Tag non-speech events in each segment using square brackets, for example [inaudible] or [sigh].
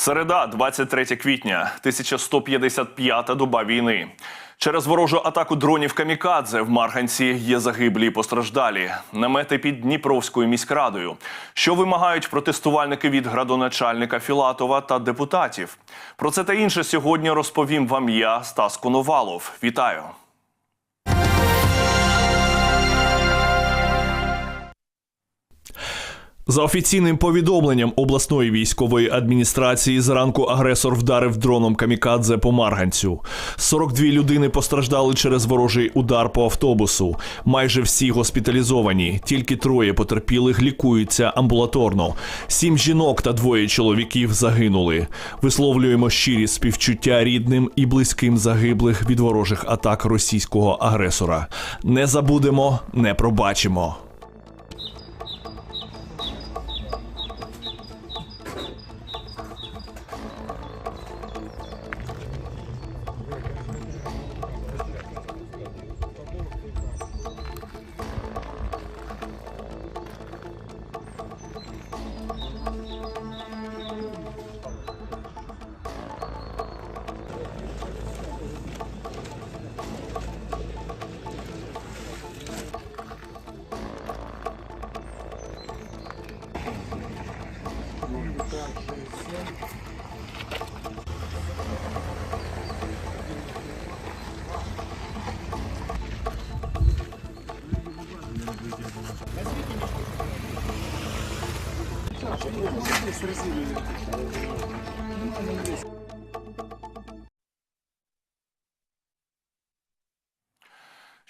Середа, 23 квітня, 1155-та доба війни. Через ворожу атаку дронів камікадзе в Марганці є загиблі і постраждалі. Намети під Дніпровською міськрадою. Що вимагають протестувальники від градоначальника Філатова та депутатів? Про це та інше сьогодні розповім вам я, Стас Коновалов. Вітаю. За офіційним повідомленням обласної військової адміністрації, зранку агресор вдарив дроном камікадзе по Марганцю. 42 людини постраждали через ворожий удар по автобусу. Майже всі госпіталізовані. Тільки троє потерпілих лікуються амбулаторно. Сім жінок та двоє чоловіків загинули. Висловлюємо щирі співчуття рідним і близьким загиблих від ворожих атак російського агресора. Не забудемо, не пробачимо.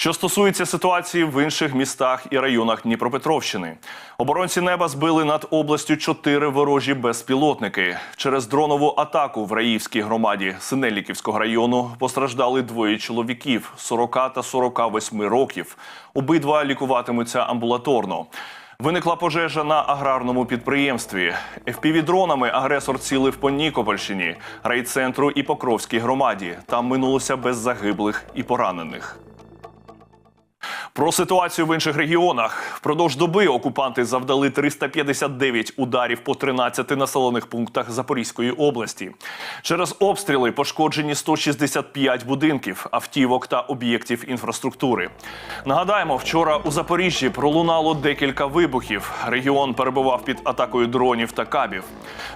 Що стосується ситуації в інших містах і районах Дніпропетровщини, оборонці неба збили над областю чотири ворожі безпілотники. Через дронову атаку в Раївській громаді Синельниківського району постраждали двоє чоловіків 40 та 48 років. Обидва лікуватимуться амбулаторно. Виникла пожежа на аграрному підприємстві. ФПВ-дронами агресор цілив по Нікопольщині, райцентру і Покровській громаді. Там минулося без загиблих і поранених. Про ситуацію в інших регіонах впродовж доби окупанти завдали 359 ударів по 13 населених пунктах Запорізької області. Через обстріли пошкоджені 165 будинків, автівок та об'єктів інфраструктури. Нагадаємо, вчора у Запоріжжі пролунало декілька вибухів. Регіон перебував під атакою дронів та кабів.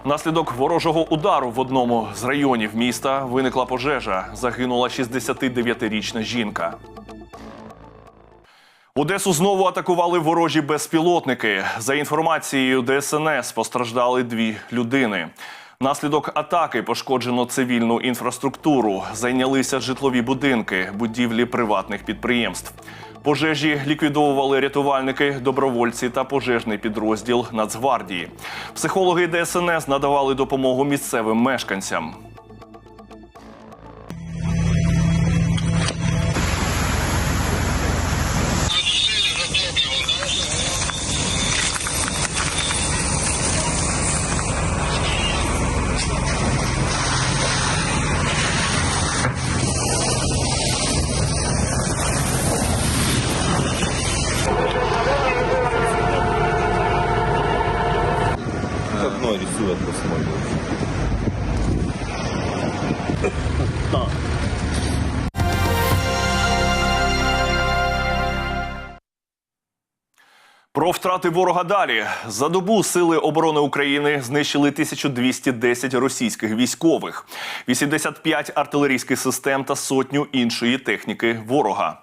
Внаслідок ворожого удару в одному з районів міста виникла пожежа. Загинула 69-річна жінка. Одесу знову атакували ворожі безпілотники. За інформацією ДСНС постраждали дві людини. Внаслідок атаки пошкоджено цивільну інфраструктуру, зайнялися житлові будинки, будівлі приватних підприємств. Пожежі ліквідовували рятувальники, добровольці та пожежний підрозділ Нацгвардії. Психологи ДСНС надавали допомогу місцевим мешканцям. Про ворога далі. За добу сили оборони України знищили 1210 російських військових, 85 артилерійських систем та сотню іншої техніки ворога.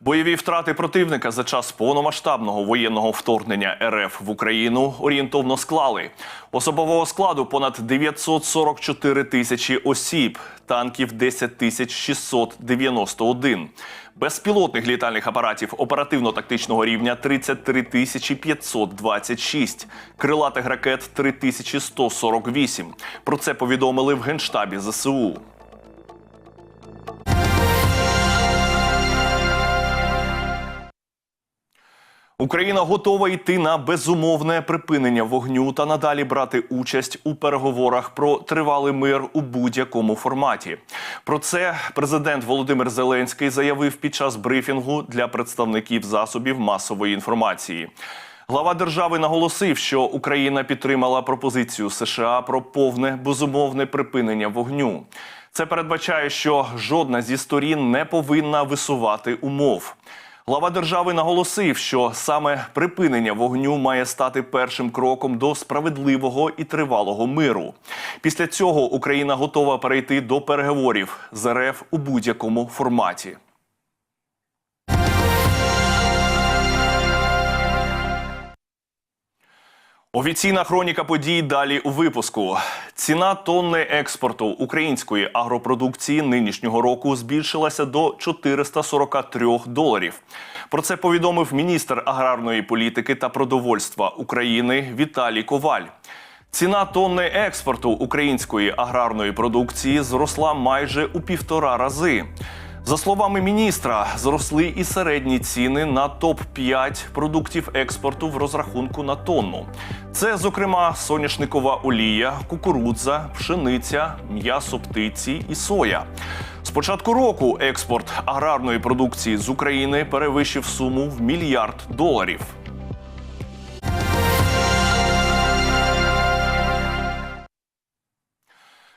Бойові втрати противника за час повномасштабного воєнного вторгнення РФ в Україну орієнтовно склали. Особового складу понад 944 тисячі осіб, танків 10 тисяч 691, безпілотних літальних апаратів оперативно-тактичного рівня 33 тисячі 526, крилатих ракет 3148. Про це повідомили в генштабі ЗСУ. Україна готова йти на безумовне припинення вогню та надалі брати участь у переговорах про тривалий мир у будь-якому форматі. Про це президент Володимир Зеленський заявив під час брифінгу для представників засобів масової інформації. Глава держави наголосив, що Україна підтримала пропозицію США про повне безумовне припинення вогню. Це передбачає, що жодна зі сторін не повинна висувати умов. Глава держави наголосив, що саме припинення вогню має стати першим кроком до справедливого і тривалого миру. Після цього Україна готова перейти до переговорів з РФ у будь-якому форматі. Офіційна хроніка подій далі у випуску. Ціна тонни експорту української агропродукції нинішнього року збільшилася до 443 доларів. Про це повідомив міністр аграрної політики та продовольства України Віталій Коваль. Ціна тонни експорту української аграрної продукції зросла майже у півтора рази. За словами міністра, зросли і середні ціни на топ 5 продуктів експорту в розрахунку на тонну. Це, зокрема, соняшникова олія, кукурудза, пшениця, м'ясо птиці і соя. З початку року експорт аграрної продукції з України перевищив суму в мільярд доларів.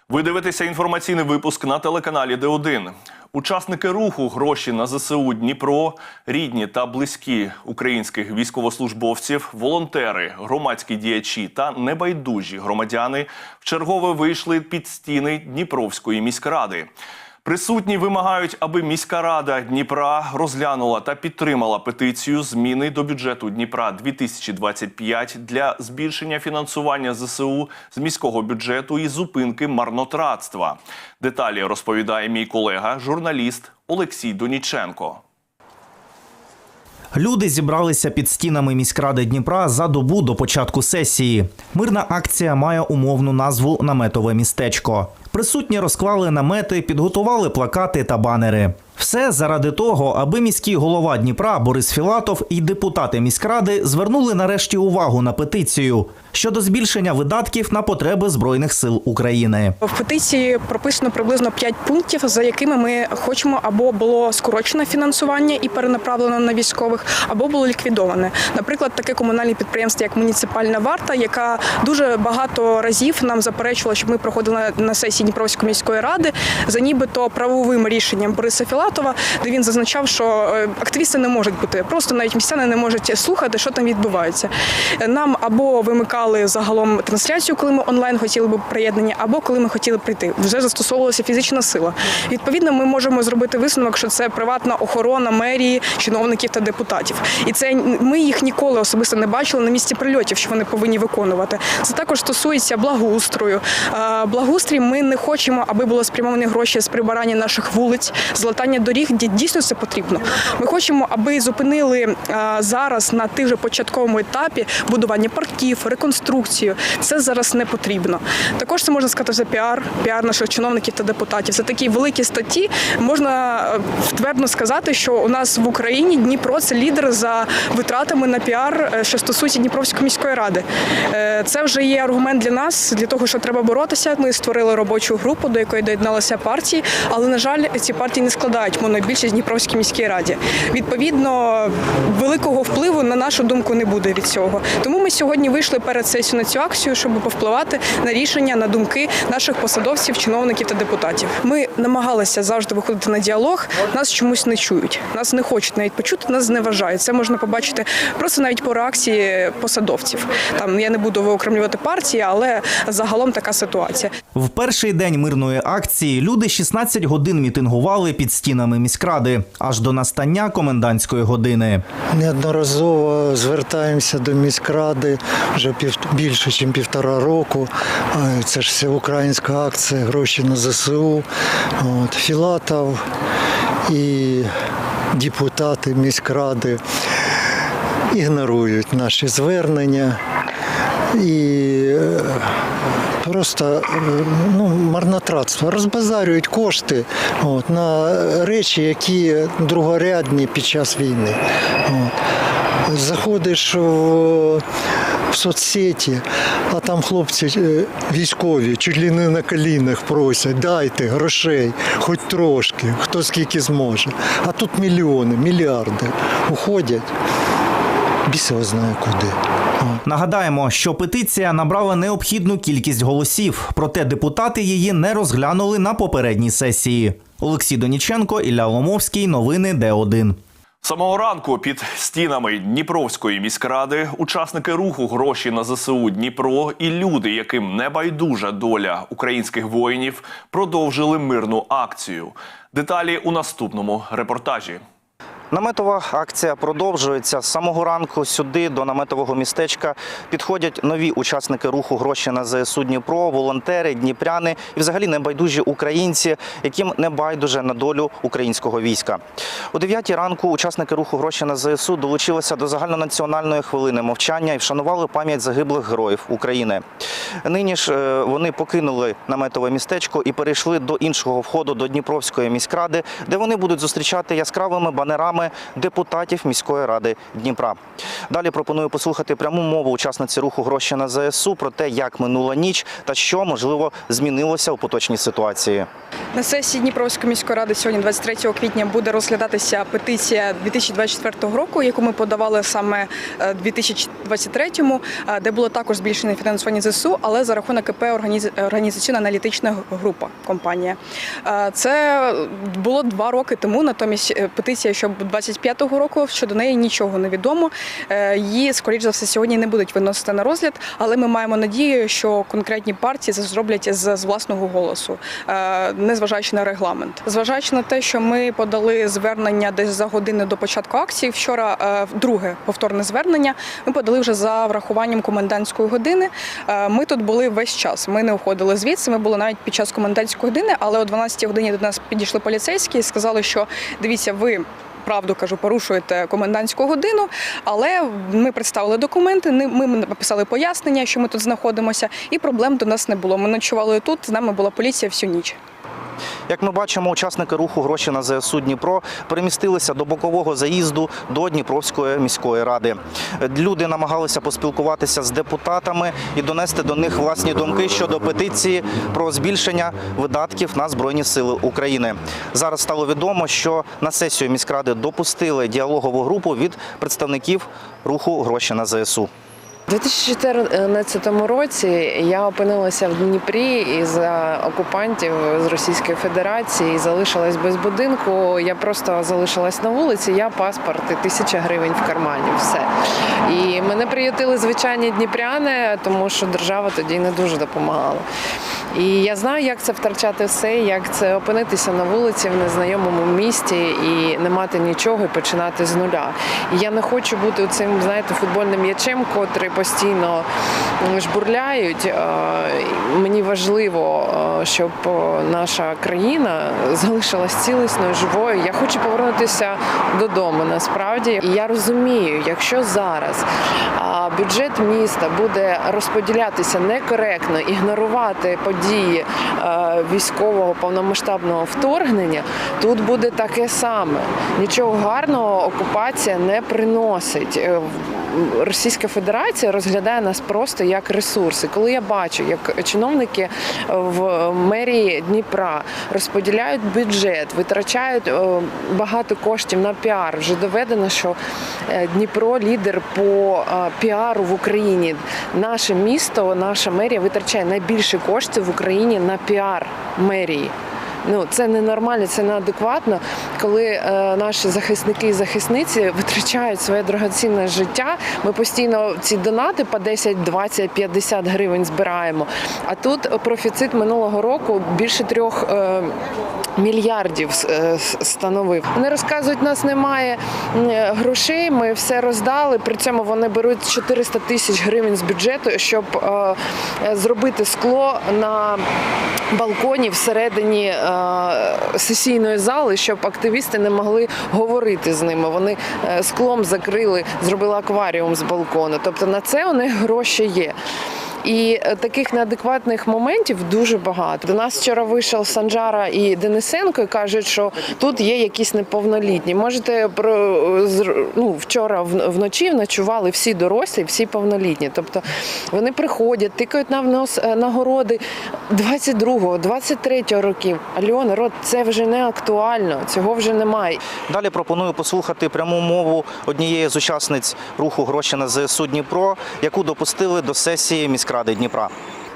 Ви дивитеся інформаційний випуск на телеканалі Д1. Учасники руху гроші на ЗСУ Дніпро, рідні та близькі українських військовослужбовців, волонтери, громадські діячі та небайдужі громадяни вчергове вийшли під стіни Дніпровської міськради. Присутні вимагають, аби міська рада Дніпра розглянула та підтримала петицію зміни до бюджету Дніпра 2025 для збільшення фінансування ЗСУ з міського бюджету і зупинки марнотратства. Деталі розповідає мій колега, журналіст Олексій Доніченко. Люди зібралися під стінами міськради Дніпра за добу до початку сесії. Мирна акція має умовну назву Наметове містечко. Присутні розклали намети, підготували плакати та банери. Все заради того, аби міський голова Дніпра Борис Філатов і депутати міськради звернули нарешті увагу на петицію щодо збільшення видатків на потреби збройних сил України. В петиції прописано приблизно 5 пунктів, за якими ми хочемо або було скорочено фінансування і перенаправлено на військових, або було ліквідоване. Наприклад, таке комунальне підприємство, як муніципальна варта, яка дуже багато разів нам заперечувала, щоб ми проходили на- на Дніпровської міської ради за нібито правовим рішенням Бориса Філатова, де він зазначав, що е, активісти не можуть бути, просто навіть містяни не можуть слухати, що там відбувається. Нам або вимикали загалом трансляцію, коли ми онлайн хотіли би приєднання, або коли ми хотіли прийти. Вже застосовувалася фізична сила. Відповідно, ми можемо зробити висновок, що це приватна охорона мерії, чиновників та депутатів. І це ми їх ніколи особисто не бачили на місці прильотів, що вони повинні виконувати. Це також стосується благоустрою. Благоустрій ми не хочемо, аби було спрямовані гроші з прибирання наших вулиць, златання доріг, де дійсно це потрібно. Ми хочемо, аби зупинили е, зараз на тих же початковому етапі будування парків, реконструкцію. Це зараз не потрібно. Також це можна сказати за піар, піар наших чиновників та депутатів. Це такі великі статті. Можна е, твердо сказати, що у нас в Україні Дніпро це лідер за витратами на піар, е, що стосується Дніпровської міської ради. Це вже є аргумент для нас, для того, що треба боротися. Ми створили робочу групу, до якої доєдналися партії, але на жаль, ці партії не складають монобільшість Дніпровській міській раді. Відповідно, великого впливу на нашу думку не буде від цього. Тому ми сьогодні вийшли перед сесією на цю акцію, щоб повпливати на рішення, на думки наших посадовців, чиновників та депутатів. Ми намагалися завжди виходити на діалог. Нас чомусь не чують, нас не хочуть навіть почути, нас зневажають. Це можна побачити просто навіть по реакції посадовців. Там я не буду виокремлювати партії, але загалом така ситуація. В перший день мирної акції люди 16 годин мітингували під стінами міськради аж до настання комендантської години. Неодноразово звертаємося до міськради вже пів, більше, ніж півтора року. Це ж всеукраїнська акція гроші на ЗСУ. От, Філатов і депутати міськради ігнорують наші звернення. І е, просто е, ну, марнотратство, розбазарюють кошти от, на речі, які другорядні під час війни. От. Заходиш в, в соцсеті, а там хлопці е, військові чуть ли не на колінах просять, дайте грошей, хоч трошки, хто скільки зможе. А тут мільйони, мільярди уходять біс його знає куди. Нагадаємо, що петиція набрала необхідну кількість голосів, проте депутати її не розглянули на попередній сесії. Олексій Доніченко, Ілля Ломовський. Новини Д1. Самого ранку під стінами Дніпровської міськради учасники руху гроші на ЗСУ Дніпро і люди, яким не байдужа доля українських воїнів, продовжили мирну акцію. Деталі у наступному репортажі. Наметова акція продовжується з самого ранку. Сюди до наметового містечка підходять нові учасники руху гроші на ЗСУ Дніпро, волонтери, дніпряни і взагалі небайдужі українці, яким не байдуже на долю українського війська. О 9 ранку учасники руху гроші на ЗСУ долучилися до загальнонаціональної хвилини мовчання і вшанували пам'ять загиблих героїв України. Нині ж е, вони покинули наметове містечко і перейшли до іншого входу до Дніпровської міськради, де вони будуть зустрічати яскравими банерами депутатів міської ради Дніпра. Далі пропоную послухати пряму мову учасниці руху гроші на ЗСУ про те, як минула ніч та що можливо змінилося у поточній ситуації. На сесії Дніпровської міської ради сьогодні, 23 квітня, буде розглядатися петиція 2024 року, яку ми подавали саме е, 2023-му, е, де було також збільшене фінансування ЗСУ, але за рахунок КП «Організ- організаційно-аналітична група компанія. Е, Це було два роки тому. Натомість е, петиція, що 25-го року щодо неї нічого не відомо. Е, Її, скоріш за все, сьогодні не будуть виносити на розгляд, але ми маємо надію, що конкретні партії це зроблять з, власного голосу, е, незважаючи на регламент. Зважаючи на те, що ми подали звернення десь за годину до початку акції. Вчора е, друге повторне звернення. Ми подали вже за врахуванням комендантської години. Ми тут були весь час. Ми не уходили звідси. Ми були навіть під час комендантської години, але о 12 годині до нас підійшли поліцейські і сказали, що дивіться, ви. Правду кажу, порушуєте комендантську годину, але ми представили документи. Ми написали пояснення, що ми тут знаходимося, і проблем до нас не було. Ми ночували тут. З нами була поліція всю ніч. Як ми бачимо, учасники руху гроші на ЗСУ Дніпро перемістилися до бокового заїзду до Дніпровської міської ради. Люди намагалися поспілкуватися з депутатами і донести до них власні думки щодо петиції про збільшення видатків на збройні сили України. Зараз стало відомо, що на сесію міськради допустили діалогову групу від представників руху гроші на ЗСУ. У 2014 році я опинилася в Дніпрі із окупантів з Російської Федерації залишилась без будинку. Я просто залишилась на вулиці, я паспорт і тисяча гривень в кармані. Все. І мене приютили звичайні дніпряни, тому що держава тоді не дуже допомагала. І я знаю, як це втрачати все, як це опинитися на вулиці в незнайомому місті і не мати нічого і починати з нуля. І я не хочу бути цим, знаєте, футбольним м'ячем, котрий постійно жбурляють. Мені важливо, щоб наша країна залишилась цілісною, живою. Я хочу повернутися додому. Насправді, і я розумію, якщо зараз бюджет міста буде розподілятися некоректно, ігнорувати події е, військового повномасштабного вторгнення, тут буде таке саме. Нічого гарного окупація не приносить. Е, Російська Федерація розглядає нас просто як ресурси. Коли я бачу, як чиновники в мерії Дніпра розподіляють бюджет, витрачають е, багато коштів на піар, вже доведено, що е, Дніпро лідер по е, піару в Україні. Наше місто, наша мерія витрачає найбільше коштів в Україні на піар мерії. Ну це ненормально, це неадекватно, коли е, наші захисники і захисниці витрачають своє дорогоцінне життя. Ми постійно ці донати по 10, 20, 50 гривень збираємо. А тут профіцит минулого року більше трьох. Е, Мільярдів е, становив. Вони розказують, нас немає грошей. Ми все роздали. При цьому вони беруть 400 тисяч гривень з бюджету, щоб е, е, зробити скло на балконі всередині е, сесійної зали, щоб активісти не могли говорити з ними. Вони е, склом закрили, зробили акваріум з балкону. Тобто на це у них [laughs] гроші є. І е, таких неадекватних моментів дуже багато. До нас вчора вийшов Санджара і Денисенко і кажуть, що тут є якісь неповнолітні. Можете ну, вчора вночі ночували всі дорослі, всі повнолітні. Тобто вони приходять, тикають нам в нос е, нагороди 22-го, 23-го років. Альо, народ, це вже не актуально, цього вже немає. Далі пропоную послухати пряму мову однієї з учасниць руху гроші на ЗСУ Дніпро, яку допустили до сесії міськради Дніпра.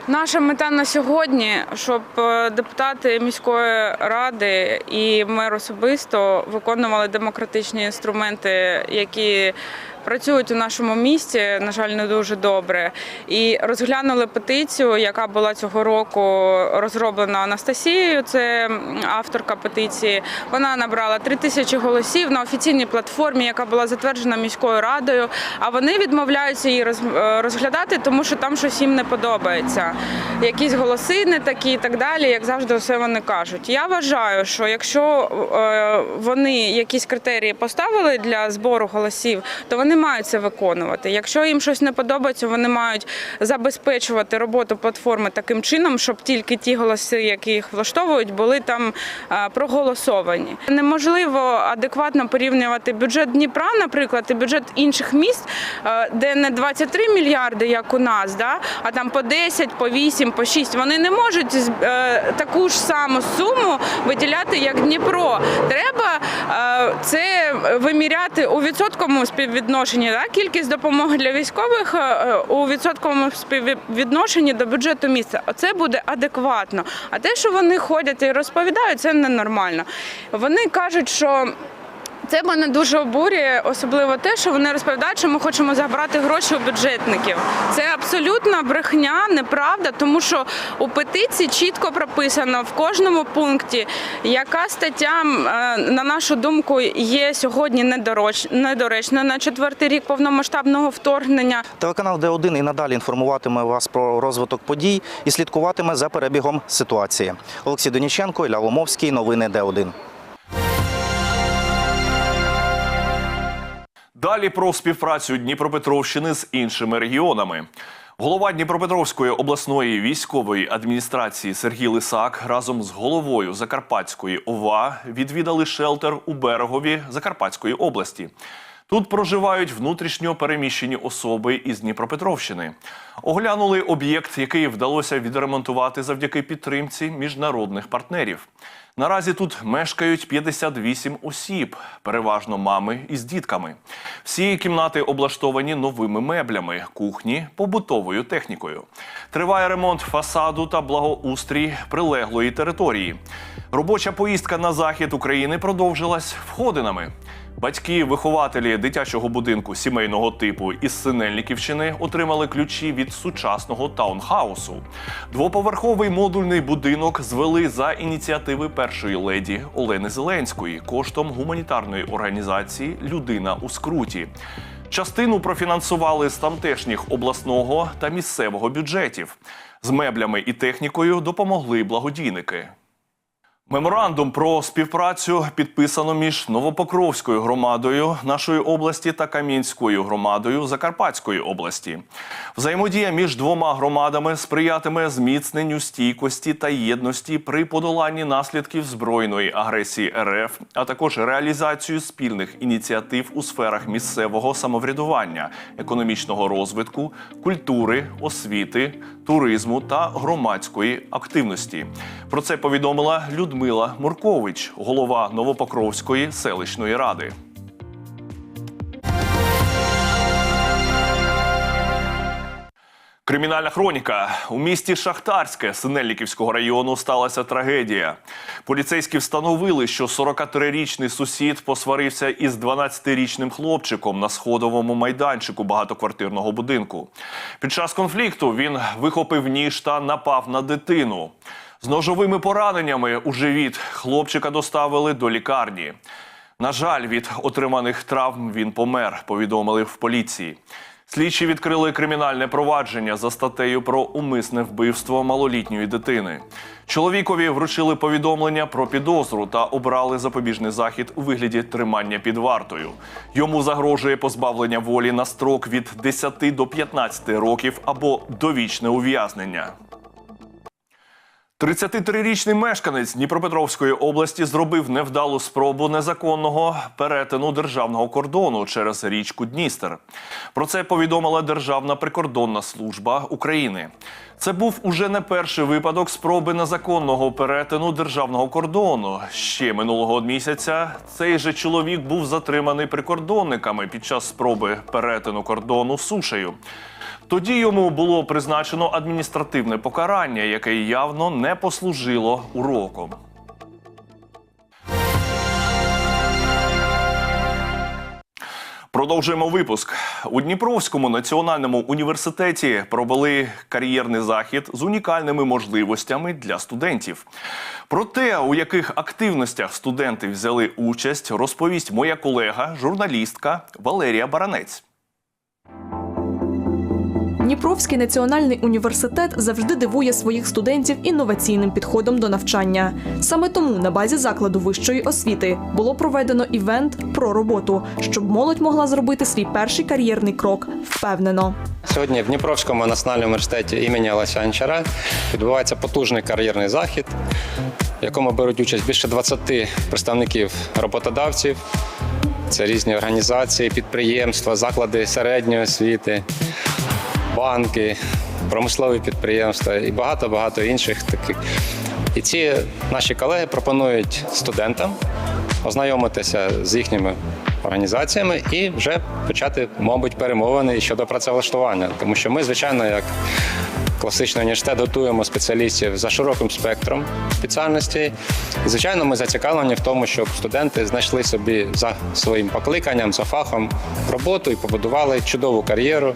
Наша мета на сьогодні, щоб е, депутати міської ради і мер особисто виконували демократичні інструменти, які працюють у нашому місті, на жаль, не дуже добре. І розглянули петицію, яка була цього року розроблена Анастасією. Це авторка петиції. Вона набрала 3 тисячі голосів на офіційній платформі, яка була затверджена міською радою. А вони відмовляються її е, розглядати, тому що там щось їм не подобається. Якісь голоси не такі і так далі, як завжди, все вони кажуть. Я вважаю, що якщо е, вони якісь критерії поставили для збору голосів, то вони мають це виконувати. Якщо їм щось не подобається, вони мають забезпечувати роботу платформи таким чином, щоб тільки ті голоси, які їх влаштовують, були там проголосовані. Неможливо адекватно порівнювати бюджет Дніпра, наприклад, і бюджет інших міст, де не 23 мільярди, як у нас, да, а там по 10, по 8, по 6. Вони не можуть е, таку ж саму суму виділяти, як Дніпро. Треба це виміряти у відсотковому співвідношенні. Да? Кількість допомоги для військових е, у відсотковому співвідношенні до бюджету міста. Оце буде адекватно. А те, що вони ходять і розповідають, це ненормально. Вони кажуть, що. Це мене дуже обурює, особливо те, що вони розповідають, що ми хочемо забрати гроші у бюджетників. Це абсолютна брехня, неправда, тому що у петиції чітко прописано в кожному пункті, яка стаття, е, на нашу думку, є сьогодні недоречною на четвертий рік повномасштабного вторгнення. Телеканал Д1 і надалі інформуватиме вас про розвиток подій і слідкуватиме за перебігом ситуації. Олексій Доніченко, Ілля Ломовський, новини Д1. Далі про співпрацю Дніпропетровщини з іншими регіонами. Голова Дніпропетровської обласної військової адміністрації Сергій Лисак разом з головою Закарпатської ОВА відвідали шелтер у берегові Закарпатської області. Тут проживають внутрішньо переміщені особи із Дніпропетровщини. Оглянули об'єкт, який вдалося відремонтувати завдяки підтримці міжнародних партнерів. Наразі тут мешкають 58 осіб, переважно мами із дітками. Всі кімнати облаштовані новими меблями, кухні, побутовою технікою. Триває ремонт фасаду та благоустрій прилеглої території. Робоча поїздка на захід України продовжилась входинами. Батьки, вихователі дитячого будинку сімейного типу із Синельниківщини отримали ключі від сучасного таунхаусу. Двоповерховий модульний будинок звели за ініціативи першої леді Олени Зеленської коштом гуманітарної організації Людина у скруті. Частину профінансували з тамтешніх обласного та місцевого бюджетів. З меблями і технікою допомогли благодійники. Меморандум про співпрацю підписано між Новопокровською громадою нашої області та Кам'янською громадою Закарпатської області. Взаємодія між двома громадами сприятиме зміцненню стійкості та єдності при подоланні наслідків збройної агресії РФ, а також реалізацію спільних ініціатив у сферах місцевого самоврядування, економічного розвитку, культури, освіти, туризму та громадської активності. Про це повідомила Людмила Муркович, голова Новопокровської селищної ради. Кримінальна хроніка у місті Шахтарське Синельниківського району сталася трагедія. Поліцейські встановили, що 43-річний сусід посварився із 12-річним хлопчиком на сходовому майданчику багатоквартирного будинку. Під час конфлікту він вихопив ніж та напав на дитину. З ножовими пораненнями у живіт хлопчика доставили до лікарні. На жаль, від отриманих травм він помер, повідомили в поліції. Слідчі відкрили кримінальне провадження за статтею про умисне вбивство малолітньої дитини. Чоловікові вручили повідомлення про підозру та обрали запобіжний захід у вигляді тримання під вартою. Йому загрожує позбавлення волі на строк від 10 до 15 років або довічне ув'язнення. 33-річний мешканець Дніпропетровської області зробив невдалу спробу незаконного перетину державного кордону через річку Дністер. Про це повідомила Державна прикордонна служба України. Це був уже не перший випадок спроби незаконного перетину державного кордону. Ще минулого місяця цей же чоловік був затриманий прикордонниками під час спроби перетину кордону сушею. Тоді йому було призначено адміністративне покарання, яке явно не послужило уроком. Продовжуємо випуск. У Дніпровському національному університеті провели кар'єрний захід з унікальними можливостями для студентів. Про те, у яких активностях студенти взяли участь, розповість моя колега, журналістка Валерія Баранець. Дніпровський національний університет завжди дивує своїх студентів інноваційним підходом до навчання. Саме тому на базі закладу вищої освіти було проведено івент про роботу, щоб молодь могла зробити свій перший кар'єрний крок впевнено. Сьогодні в Дніпровському національному університеті імені Олеся Анчара відбувається потужний кар'єрний захід, в якому беруть участь більше 20 представників роботодавців. Це різні організації, підприємства, заклади середньої освіти, банки, промислові підприємства і багато-багато інших таких. І ці наші колеги пропонують студентам ознайомитися з їхніми організаціями і вже почати, мабуть, перемовини щодо працевлаштування. Тому що ми, звичайно, як класичний університет готуємо спеціалістів за широким спектром спеціальностей. Звичайно, ми зацікавлені в тому, щоб студенти знайшли собі за своїм покликанням, за фахом роботу і побудували чудову кар'єру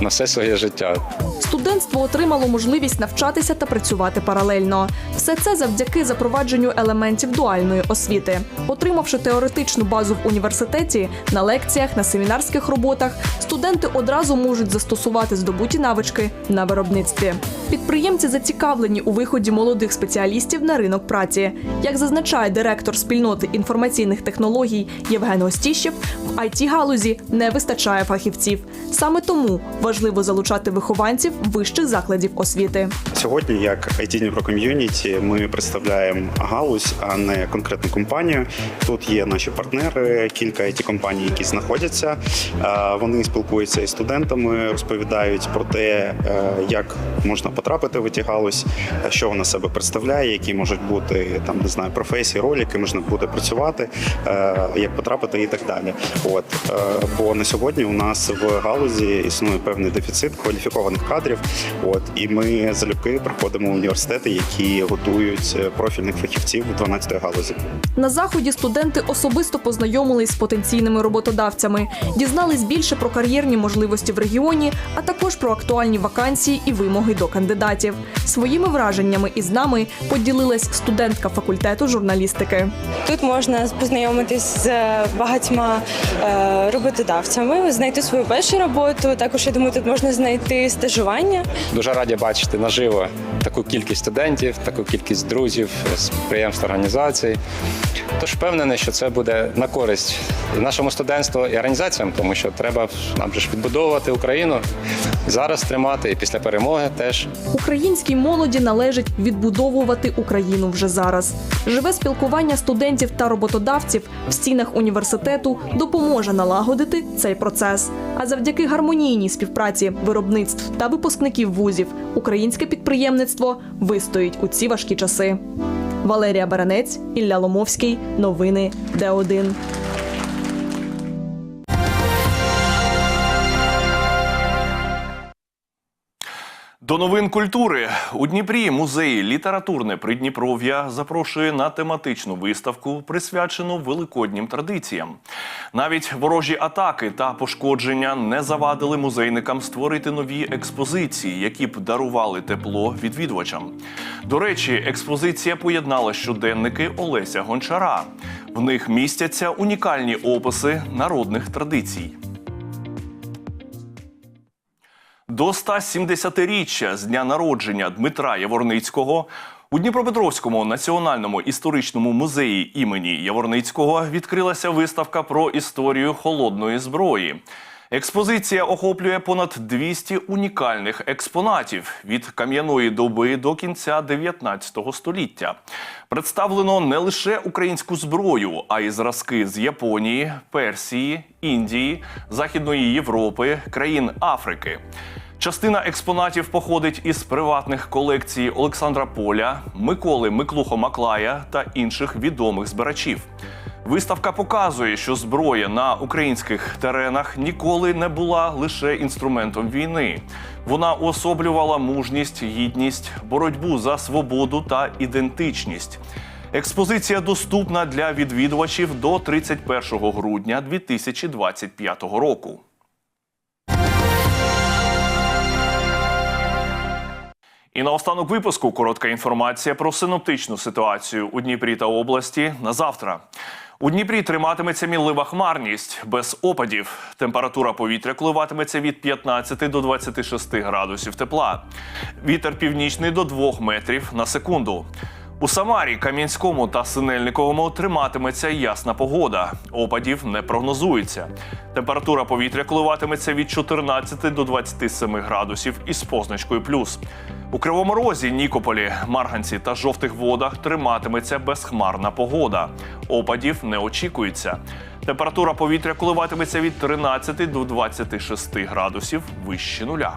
на все своє життя. Студентство отримало можливість навчатися та працювати паралельно. Все це завдяки запровадженню елементів дуальної освіти. Отримавши теоретичну базу в університеті, на лекціях, на семінарських роботах, студенти одразу можуть застосувати здобуті навички на виробництві. Підприємці зацікавлені у виході молодих спеціалістів на ринок праці. Як зазначає директор спільноти інформаційних технологій Євген Гостіщев, в it галузі не вистачає фахівців. Саме тому важливо залучати вихованців вищих закладів освіти. Сьогодні, як IT Дніпро Ком'юніті, ми представляємо галузь, а не конкретну компанію. Тут є наші партнери, кілька it компаній, які знаходяться. Вони спілкуються із студентами, розповідають про те, е, як можна потрапити в it галузь, е, що вона себе представляє, які можуть бути там не знаю професії, ролі, які можна буде працювати, е, як потрапити і так далі. От е, бо на сьогодні у нас в галузі існує певний дефіцит кваліфікованих кадрів. От і ми залюбки приходимо в університети, які готують профільних фахівців 12 галузі. На заході студенти особисто познайомились з потенційними роботодавцями, дізнались більше про кар'єрні можливості в регіоні, а також про актуальні вакансії і вимоги до кандидатів. Своїми враженнями із нами поділилась студентка факультету журналістики. Тут можна познайомитись з багатьма е, роботодавцями, знайти свою першу роботу. Також я думаю, тут можна знайти стажування. Дуже раді бачити наживо таку кількість студентів, таку кількість друзів з підприємств, організацій. Тож впевнений, що це буде на користь нашому студентству і організаціям, тому що треба нам же ж відбудовувати Україну зараз тримати і після перемоги теж. Українській молоді належить відбудовувати Україну вже зараз. Живе спілкування студентів та роботодавців в стінах університету допоможе налагодити цей процес. А завдяки гармонійній співпраці виробництв та випускників вузів українське підприємництво вистоїть у ці важкі часи. Валерія Баранець, Ілля Ломовський. Новини Д1. До новин культури у Дніпрі музей літературне Придніпров'я запрошує на тематичну виставку, присвячену великоднім традиціям. Навіть ворожі атаки та пошкодження не завадили музейникам створити нові експозиції, які б дарували тепло відвідувачам. До речі, експозиція поєднала щоденники Олеся Гончара. В них містяться унікальні описи народних традицій. До 170-річчя з дня народження Дмитра Яворницького у Дніпропетровському національному історичному музеї імені Яворницького відкрилася виставка про історію холодної зброї. Експозиція охоплює понад 200 унікальних експонатів від кам'яної доби до кінця 19 століття. Представлено не лише українську зброю, а й зразки з Японії, Персії, Індії, Західної Європи, країн Африки. Частина експонатів походить із приватних колекцій Олександра Поля, Миколи Миклухо Маклая та інших відомих збирачів. Виставка показує, що зброя на українських теренах ніколи не була лише інструментом війни. Вона уособлювала мужність, гідність, боротьбу за свободу та ідентичність. Експозиція доступна для відвідувачів до 31 грудня 2025 року. І наостанок випуску коротка інформація про синоптичну ситуацію у Дніпрі та області на завтра. У Дніпрі триматиметься мінлива хмарність без опадів. Температура повітря коливатиметься від 15 до 26 градусів тепла. Вітер північний до 2 метрів на секунду. У Самарі, Кам'янському та Синельниковому триматиметься ясна погода. Опадів не прогнозується. Температура повітря коливатиметься від 14 до 27 градусів із позначкою плюс. У Кривому Розі, Нікополі, Марганці та жовтих водах триматиметься безхмарна погода. Опадів не очікується. Температура повітря коливатиметься від 13 до 26 градусів вище нуля.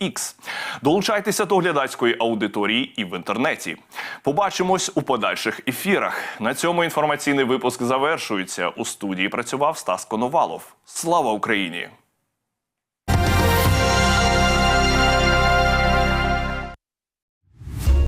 X. Долучайтеся до глядацької аудиторії і в інтернеті. Побачимось у подальших ефірах. На цьому інформаційний випуск завершується. У студії працював Стас Коновалов. Слава Україні!